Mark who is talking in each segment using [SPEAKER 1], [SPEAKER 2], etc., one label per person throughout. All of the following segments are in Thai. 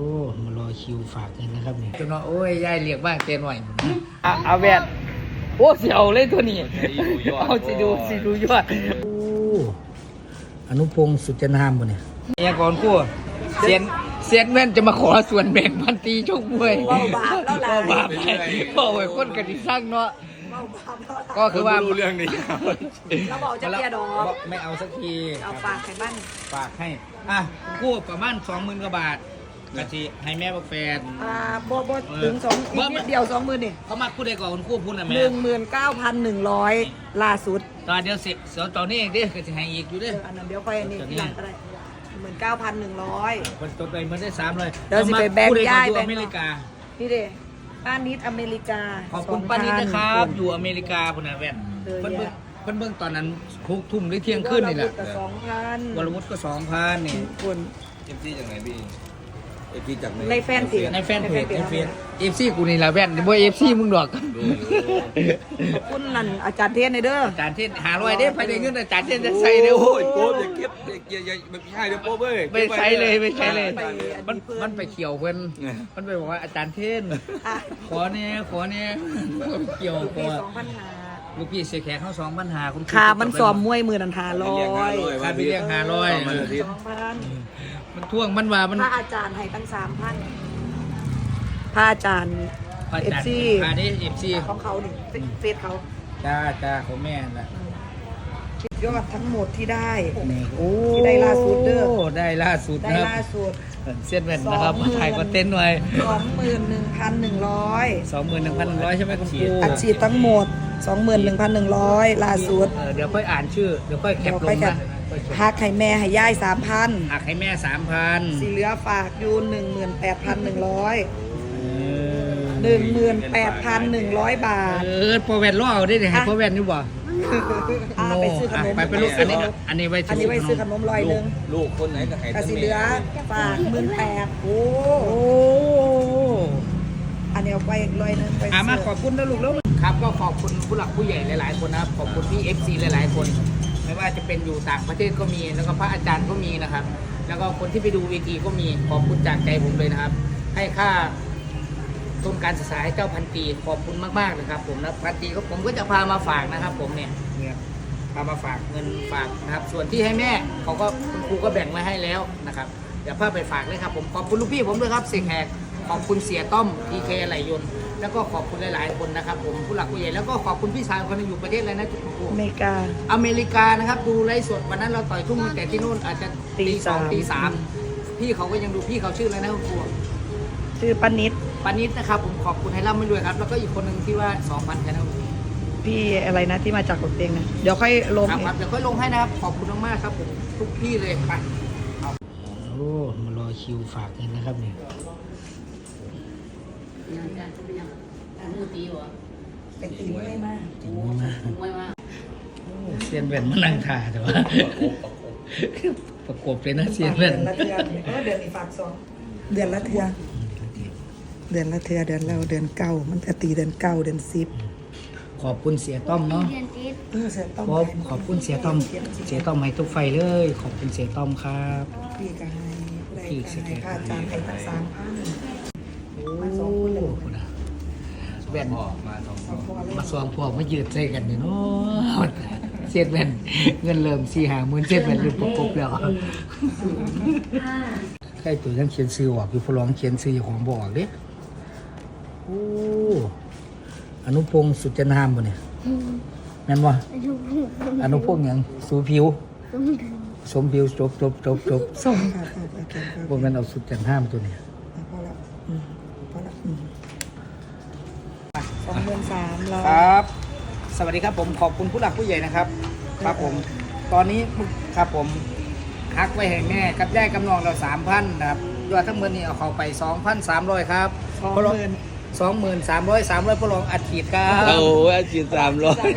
[SPEAKER 1] อ้มารอคิวฝากเงินนะครับนี่จนว่าโอ้ยยายเรียกบ้างเต้นหน่อยอะเอาแบบโอ้เสียวเลยตัวนี้เอาสิดูสิดูยอดโอ้อนุพงศ์สุจนามบ่เนี่ยยังก่อนคู่เสียนเสียนแม่นจะมาขอส่วนแบ่งพันตีชกมวย
[SPEAKER 2] เว้าบาปแล้วล่ะ
[SPEAKER 1] เว้าบาปไปโอ้ยคนกันที่สร้างเนาะ
[SPEAKER 2] เบาบาปแล้วล่ะ
[SPEAKER 1] ก็คือว่า
[SPEAKER 3] รู้เรื่องนี้ครับ
[SPEAKER 2] เราบอกจะเบียร์ดอก
[SPEAKER 1] ไม่เอาสักที
[SPEAKER 2] เอาปากไข่บ้าน
[SPEAKER 1] ฝากให้อะกู้ประมาณสองหมื่นกว่าบาท กะทิให้แม่บักแฟน
[SPEAKER 2] อ่าโบโบถึงสองอีกนิดเดียวสองหมื่นนี่
[SPEAKER 1] เขามากู้ได้ก่อนคุณกู้พูดนะ
[SPEAKER 2] ห
[SPEAKER 1] แม่
[SPEAKER 2] นึ่งหมื่นเก้าพันหนึ่งร้อยล่าสุด
[SPEAKER 1] ตอนเดียวเสียเสียวตอนนี้เองดิก็จะให้อีกอยู่ดิ
[SPEAKER 2] เอออันนั้นเดี๋ยวค่อยอันนี้ทีหลังก็ได้หมื่นเก้าพันหนึ่งร้อย
[SPEAKER 1] คนตัวไปมันได้สามเลย
[SPEAKER 2] เดี๋ยวสิไปแบ่งย้าย
[SPEAKER 1] แบ่
[SPEAKER 2] แบ่
[SPEAKER 1] ง
[SPEAKER 2] ง
[SPEAKER 1] อเมริกา
[SPEAKER 2] นี่เด้ป้านิดอเมริกา
[SPEAKER 1] ขอบคุณ
[SPEAKER 2] สง
[SPEAKER 1] ป้านิดนะครับ
[SPEAKER 2] พั
[SPEAKER 1] อยู่อเมริกาพุ่นนะแว่น
[SPEAKER 2] เออ
[SPEAKER 1] เพิ่นเบิ่ง
[SPEAKER 2] เนี่ย
[SPEAKER 1] เพิ่นเบิ่งตอนนั้นทุกทุ่มหรือเที่ยงคืนนี่แหละ
[SPEAKER 2] กับสองพัน
[SPEAKER 1] วรวุฒิก็สองพันนี่
[SPEAKER 2] คน
[SPEAKER 3] เอฟซีจากไหนพี่เอฟซีจากไหน
[SPEAKER 2] ในแฟนสิ
[SPEAKER 1] ในแฟนเพจในเฟซเอฟซีกูนี่แหละแว่นบ่เอฟซีมึงดอก
[SPEAKER 2] ขอบคุณนั่นอาจารย์เทศในเด้อ
[SPEAKER 1] อาจารย์เทศหาร้อยได้ไปได้เงินอาจารย์เทศจะใส่เด้อโอ้
[SPEAKER 3] โอ้
[SPEAKER 1] ย
[SPEAKER 3] ยโป๊บอย่าเก็บอย่าอย่าอย่าไม่ใช่เดี๋ยวโป๊บเว้ย
[SPEAKER 1] ไม่ใช้เลยไม่ใช้เลย
[SPEAKER 2] ไปอันนี้
[SPEAKER 1] มัน
[SPEAKER 2] เพิ่น
[SPEAKER 1] มันไปเขียวเพิ่นมันไปบอกว่าอาจารย์เทศ
[SPEAKER 2] อะ
[SPEAKER 1] ขอเนี่ยขอเนี่ยเกี่ยว
[SPEAKER 2] ปี
[SPEAKER 1] กั
[SPEAKER 2] สองพันห้า
[SPEAKER 1] ลูกพี่เสียแขกเข้าสองปัญหาคุณ
[SPEAKER 2] ขามันซ้อมมวยมือนันทาร้อย
[SPEAKER 1] ค่าไปเรียกหาร้อย
[SPEAKER 3] มันอาทิต
[SPEAKER 2] ส
[SPEAKER 3] ย์
[SPEAKER 2] องพัน
[SPEAKER 1] มันท่วงมันว่ามัน
[SPEAKER 2] พระอาจารย์ให้ตั้งสามพันพระอาจารย์
[SPEAKER 1] พระอา
[SPEAKER 2] เอฟ
[SPEAKER 1] จารย์
[SPEAKER 2] ซี
[SPEAKER 1] พาได้เอฟซี
[SPEAKER 2] ของเขาดิเฟซเขา
[SPEAKER 1] จ้าจ้าของแม่น่ะ
[SPEAKER 2] ยอดทั้งหมดที่ได้
[SPEAKER 1] นี่โอ้
[SPEAKER 2] ที่ได้ล่าสุดเด้อ
[SPEAKER 1] ได้ล่าสุด
[SPEAKER 2] ได้
[SPEAKER 1] นะครับ
[SPEAKER 2] ล่าสุด
[SPEAKER 1] เส้นแว่นนะครับ
[SPEAKER 2] สองหมื่
[SPEAKER 1] มานถ่ายคอนเทนต์หน่อย
[SPEAKER 2] สองหมื่นหนึ่งพันหนึ่งร้อย
[SPEAKER 1] สองหมื่นหนึ่งพันร้อยใช่ไหมคุณครู
[SPEAKER 2] อัดฉีดทั้งหมดสองหมื่นหนึ่งพันหนึ่งร้อยล่าสุด
[SPEAKER 1] เออเดี๋ยวค่อยอ่านชื่อ เดี๋ยวค่อยแคปล
[SPEAKER 2] ไป
[SPEAKER 1] ง
[SPEAKER 2] กั
[SPEAKER 1] นะ
[SPEAKER 2] น
[SPEAKER 1] ค่อยแคป
[SPEAKER 2] หักให้แม่ให้ย่ายสามพัน
[SPEAKER 1] หักให้แม่สามพัน
[SPEAKER 2] สีเหลือฝากอยู่หนึ่งหมื่นแปดพันหนึ่งร้อยหนึ่งหมื่นแปดพันหนึ่งร้อยบาท
[SPEAKER 1] เออพอแวนล่อเอาได้เลยให้
[SPEAKER 2] อะ
[SPEAKER 1] พอแวนอยู่บ่
[SPEAKER 2] อ่าไปซื้อขนม
[SPEAKER 1] ไปไปลูกอันนี้อันนี้ไว้
[SPEAKER 2] อันนี้ไว้ซื้อขนมลอยหนึ่ง
[SPEAKER 3] ลูกคนไหนก็ให้
[SPEAKER 2] กสิเหลือฝากหมื่นแปดโอ้
[SPEAKER 1] โอ้
[SPEAKER 2] อันนี้เอาไปลอยหนึ่งไป
[SPEAKER 1] อามา
[SPEAKER 2] ซื้อ
[SPEAKER 1] ขอบคุณนะลูกแล้วครับก็ขอบคุณผู้หลักผู้ใหญ่หลาย ๆ คนนะครับขอบคุณพี่เอฟซีหลาย ๆ คน ไม่ว่าจะเป็นอยู่ต่างประเทศก็มี แล้วก็พระอาจารย์ก็มีนะครับ แล้วก็คนที่ไปดูเวทีก็มีขอบคุณจากใจผมเลยนะครับ ให้ค่าทุนการศึกษาให้เจ้าพันปีขอบคุณมากๆนะครับ ผมนะพันปีก็ผมก็จะพามาฝากนะครับ ผมเนี่ยเนี่ยพามาฝากเงินฝากนะครับ ส่วนที่ให้แม่เขาก็คุณครูก็แบ่งมาให้แล้วนะครับเดี๋ยวพาไปฝากเลยครับผมขอบคุณลูกพี่ผมด้วยครับเสียแขกขอบคุณเสียต้อมทีเคไหลยนต์ แล้วก็ขอบคุณหลาย ๆ คนนะครับ ผมผู้หลักผู้ใหญ่แล้วก็ขอบคุณพี่ชายคนหนึงอยู่ประเทศอะไรนะคุณครู
[SPEAKER 2] อเมริกา
[SPEAKER 1] อเมริกานะครับดูไลฟ์สดวันนั้นเราต่อยทุ่งแต่ที่นู่นอาจจะ
[SPEAKER 2] ตี
[SPEAKER 1] ตีสอง
[SPEAKER 2] สาม
[SPEAKER 1] ตีสามพี่เขาก็ยังดูพี่เขาชื่ออะไรนะคุณครู
[SPEAKER 2] ชื่อป้านิด
[SPEAKER 1] ปานิดนะครับ ผมขอบคุณให้ร่ำไม่รวยครับ แล้วก็อีกคนหนึ่งที่ว่าสองพันแค่นั้น
[SPEAKER 2] พี่อะไรนะที่มาจากกดเองนะเดี๋ยวค่อยลง
[SPEAKER 1] ครับ
[SPEAKER 2] เอง
[SPEAKER 1] ครับเดี๋ยวค่อยลงให้นะครับขอบคุณมากๆครับผมทุกพี่เลยไปโอ้มารอคิวฝากเงินนะครับเนี่ย
[SPEAKER 2] เป็นตีไม่มาก
[SPEAKER 1] จริงมากเซียนแว่นมานั่งถ่าแต่ว่าประกบเลยนะเซียนแว่น
[SPEAKER 2] เดือนละเทือเออเดือนนี้ฝากสองเดือนละเทือเดือนละเทือเดือนแล้วเดือนเก้ามันจะตีเดือนเก้าเดือนสิบ
[SPEAKER 1] ขอบคุณเสียต้อมเนาะ
[SPEAKER 2] เออเสียต้อง
[SPEAKER 1] ขอบขอบคุณเสียต้อม เสียต้อมให้ทุกไฟเลย ขอบคุณเสียต้อมครับ
[SPEAKER 2] พี่ก็ให้ได้
[SPEAKER 1] พี่
[SPEAKER 2] ก็
[SPEAKER 1] เสีย
[SPEAKER 2] ให้ค่าจานให้ตั้งสามพัน
[SPEAKER 1] โอ้
[SPEAKER 2] มาสองคนเลย
[SPEAKER 1] คุณนะแว่น
[SPEAKER 3] พ่อมาสอง
[SPEAKER 2] สองคนเลย
[SPEAKER 1] มาสองพวกมายืดใส่กันเนี่ยเนาะเสียดแว่นเงินเริ่มสี่หาหมื่นเสียดแว่นอยู่ประกบแล้วใครตัวยังเขียนซื้อออกอยู่พอลองเขียนซื้อของบออกเด้โอ้อนุพงศ์สุจนามบ่เนี่ยแม่นบ่อนุพงศ์หยังสูผิวสมผิวจบจบจบจบ
[SPEAKER 2] ส่งค่ะค่ะโอเคค่ะ
[SPEAKER 1] บ่แม่นเอาสุจนามตัวนี้
[SPEAKER 2] พอละอืมพอละอืม สองหมื่นสามร้อย
[SPEAKER 1] ครับ สวัสดีครับผมขอบคุณผู้หลักผู้ใหญ่นะครับ ครับผม ตอนนี้ครับผมฮักไว้ให้แม่กับย่ายกำนองเราสามพันนะครับยอดทั้งหมดนี่เอาเข้าไปสองพันสามร้อยครับ
[SPEAKER 2] สองหมื่น
[SPEAKER 1] สองหมื่นสามร้อยสามร้อยพลองอัดฉีดครับ
[SPEAKER 3] โอ้ยอาชีพสามร้อย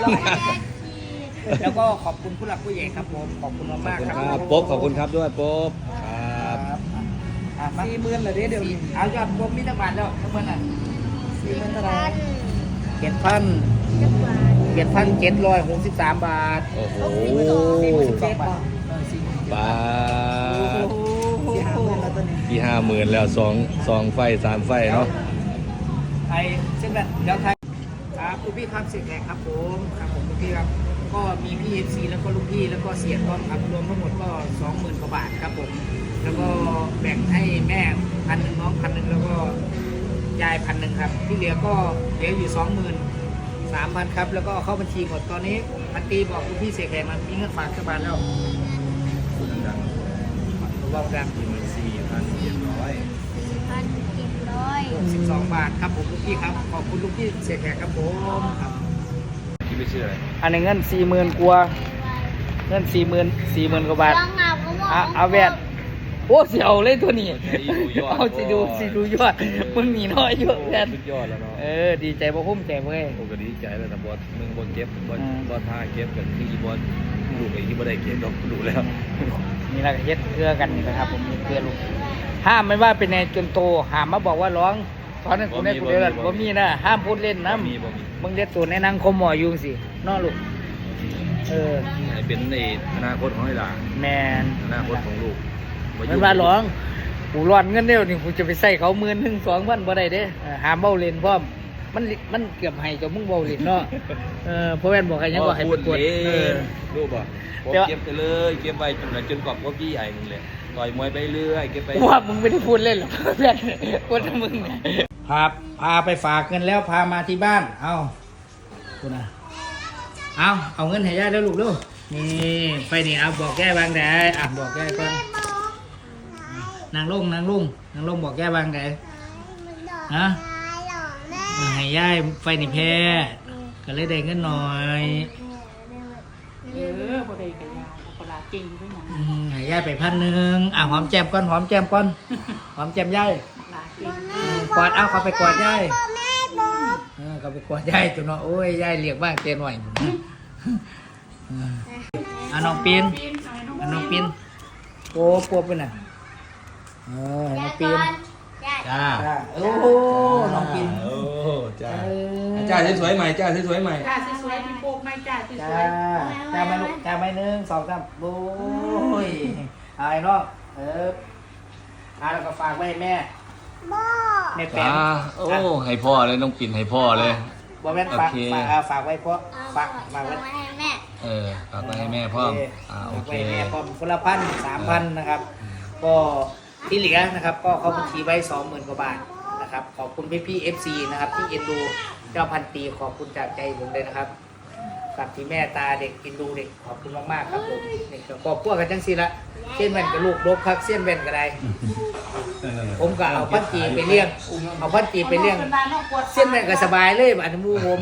[SPEAKER 1] แล้วก็ขอบคุณผู้หลักผู้ใหญ่ครับผมขอบคุณมากๆค
[SPEAKER 3] ค
[SPEAKER 1] รั
[SPEAKER 3] รับโป๊บขอบคุณครับด้วยโป๊บครับ
[SPEAKER 1] ครับอะมา
[SPEAKER 2] สี่หมื่นเหรอเดี๋ยวเดี๋ยวนี้
[SPEAKER 1] เอายอดรวมมิตรบาทแล้วทั้งหมดอะ
[SPEAKER 2] สี่หมื่นเท่าไหร่
[SPEAKER 1] เจ็ดพันเจ็ดพันเจ็ดร้อยหกสิบสามบาท
[SPEAKER 3] โอ้โห
[SPEAKER 2] บาท
[SPEAKER 1] เออสี่หมื่น
[SPEAKER 3] บาท
[SPEAKER 2] สี่ห้าหมื่นแล้ว
[SPEAKER 3] สองสองไฟสามไฟเนาะ
[SPEAKER 1] ไอเช่นแบบเดี๋ยวไทยครับคุณพี่ครับเสียแขกครับผมครับผมคุณพี่ครับก็มีพี่เอฟซีแล้วก็ลูกพี่แล้วก็เสียต้อมครับรวมทั้งหมดก็สองหมื่นกว่าบาทครับผมแล้วก็แบ่งให้แม่พันหนึ่งน้องพันหนึ่งแล้วก็ ยายพันหนึ่งครับ ที่เหลือก็เหลืออยู่สองหมื่นสามพันครับ แล้วก็เข้าบัญชีหมดตอนนี้พันตีบอกคุณพี่เสียแขกมันมีเงินฝากสักบาทแล้วบอกดัง
[SPEAKER 3] สี่พันเจ็ดร้อย
[SPEAKER 4] พันเจ็ดร้อย
[SPEAKER 1] 62บาทครับผมลูกพี่ครับ ขอบคุณลูกพี่เสียแขกครับผมครับ
[SPEAKER 3] ที่ไม่เชื่ออะไร
[SPEAKER 1] อันนี้เงินสี่หมื่นกว่าเงินสี่หมื่นสี่หมื่นกว่าบาท
[SPEAKER 4] ลองเอาก็มอง
[SPEAKER 1] อะเอาแวด โอ้เสียวเลยตัวนี้เอาสิดูสิดูยอดมึงหนีน้อยเยอะแวด
[SPEAKER 3] สุดยอดแล้วเนาะ
[SPEAKER 1] เออดีใจบ่คุ้มใจเว้ย
[SPEAKER 3] โอ้ก็ดีใจแล้วแต่บอสมึงบอสเก็บบอส
[SPEAKER 1] อืม
[SPEAKER 3] บอสท่าเก็บกันคืออีบอสลูกไอ้ที่บ่ได้เก็บดอกดูแล้ว
[SPEAKER 1] นี่แหละเฮ็ดเกลือกันนี่นะครับผมมีเกลือลูกห้ามไม่ว่าเป็นในจนโตห้ามมาบอกว่าร้องตอนนั้นกูได้กูเดือดว่ามีนะห้ามพูดเล่นนะ
[SPEAKER 3] บ่มีบ่มี
[SPEAKER 1] มึงเด็ดตัวในนางคมหมอยุงสิเนอลูกเออ
[SPEAKER 3] ให้เป็นในอนาคตของไอ้หลาน
[SPEAKER 1] แมน
[SPEAKER 3] อนาคตของลูก
[SPEAKER 1] มันว่าร้องกูร้อนเงินเดียวนี่กูจะไปใส่เขาหมื่นหนึ่งสองพันบ่ได้เด้เออหามเบาเล่นพร้อม มันลิมันเกือบให้เจ้ามึงเบาเล่นเนาะเออเพราะแม่นบอกให้ยังบอกให้ไปกด
[SPEAKER 3] เอ
[SPEAKER 1] เออ
[SPEAKER 3] ลูกบ่ผม
[SPEAKER 1] เดี๋ยว
[SPEAKER 3] เก็บไปเลยเก็บไปจนจนกรอบก็พี่ใหญ่มึงเลยต่อยมวยไปเรื่อยเก็บไป
[SPEAKER 1] กูว่ามึงไม่ได้พูดเล่นหรอกเพื่อนพูดถึงมึงเนี่ยพาพาไปฝากเงินแล้วพามาที่บ้าน เอากูนะเอาเอาเงินให้ย่าเด้อลูกเด้อนี่ไปนี่เอาบอกแก้บางแดอะบอกแก้ก่อน นางลงนางลงนางลงบอกแก้บางแดฮะให้ย่ายไฟนี่แพ้ก็เลยได้เงินหน่อย
[SPEAKER 5] เออพอดีกันยาพอลาเก่งด้วยนะ
[SPEAKER 1] อืมให้ย่ายไปพันหนึ่งอะหอมแจมก่อนหอมแจมก่อนหอมแจมย่าย
[SPEAKER 5] ลาเก่ง
[SPEAKER 1] อืมกอดเอาเขาไปกอดย่าย
[SPEAKER 4] แม่บอก
[SPEAKER 1] เออเขาไปกอดย่ายตัวเนาะโอ้ยย่ายเรียกบ้างเจนหน่อยเอออะน้องปีนอะน้องปีนโอ้ปวบไปน่ะเออให้น้องปีน
[SPEAKER 3] จ้า
[SPEAKER 1] จ้าโอ้โหน้องปีน
[SPEAKER 3] โอ้จ้า
[SPEAKER 1] เออ
[SPEAKER 3] จ้าสวยๆใหม่จ้าสวยๆใหม่
[SPEAKER 5] จ้าสวยๆพี่โป๊กไม่จ้าส
[SPEAKER 1] จ้า
[SPEAKER 5] วย
[SPEAKER 1] จ้าไม่ลูกจ้าไม่หนึ่งสองสามโอ้ยเอาไอ้น้องเอออ่าแล้วก็ฝากไว้ให้แม่
[SPEAKER 4] บอก
[SPEAKER 1] แม่แป
[SPEAKER 3] จ้า
[SPEAKER 1] ม
[SPEAKER 3] โอ้ให้พ่อเลยน้องปิ่นให้พ่อเลย
[SPEAKER 1] บอแม่นฝาก
[SPEAKER 3] โอเค
[SPEAKER 1] ฝากอ่าฝากไว้เพราะฝากฝากไว้
[SPEAKER 4] ไว้ให้แม่
[SPEAKER 3] เออฝากไว้ให้แม่พ่อมอ่าโอ
[SPEAKER 1] ฝาก
[SPEAKER 3] เค
[SPEAKER 1] ไว้ให้แม่พร้อมคนละพันสามพันนะครับก็ ที่เหลือนะครับ ก็เข้าบัญชีไว้สองหมื่นกว่าบาทนะครับขอบคุณพี่พี่เอฟซีนะครับที่เอ็นดูเจ้าพันปีขอบคุณจากใจผมเลยนะครับกับที่แม่ตาเด็กกินดูเด็กขอบคุณมากๆครับผมนี่ก็ขอบพวกกันจังสิละเส้นแว่นกับลูกลบพักเส้นแว่นก็ได้ ผมก็เอาพันจีไปเลี้ยงเอาพันจี
[SPEAKER 5] ๆ
[SPEAKER 1] ไปเลี้ยง
[SPEAKER 5] เป็นบ้านนอกปวด
[SPEAKER 1] เส้นแว่นก็สบายเลยอันนี้มูผม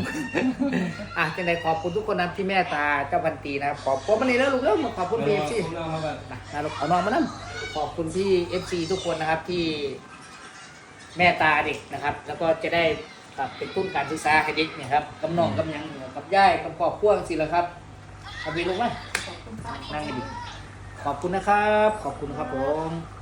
[SPEAKER 1] อะจังไดขอบคุณทุกคนนะที่แม่ตาเจ้าพันตีนะครับขอบคุณมันนี่แล้วลูกเริ่มขอบคุณพี่เอฟซีนะนะลูกเอาน้องมานั่ ขอบคุณพี่เอฟซีทุกคนนะครับที่แม่ตาเด็กนะครับ แล้วก็จะได้ตับเป็นต้นการศึกษาให้เด็กเนี่ยครับกำนองกำยังกับย่ายกับครอบครัวสิละครับเอาไปลูกไหมนั่งให้ดีขอบคุณนะครับ ขอบคุณครับผม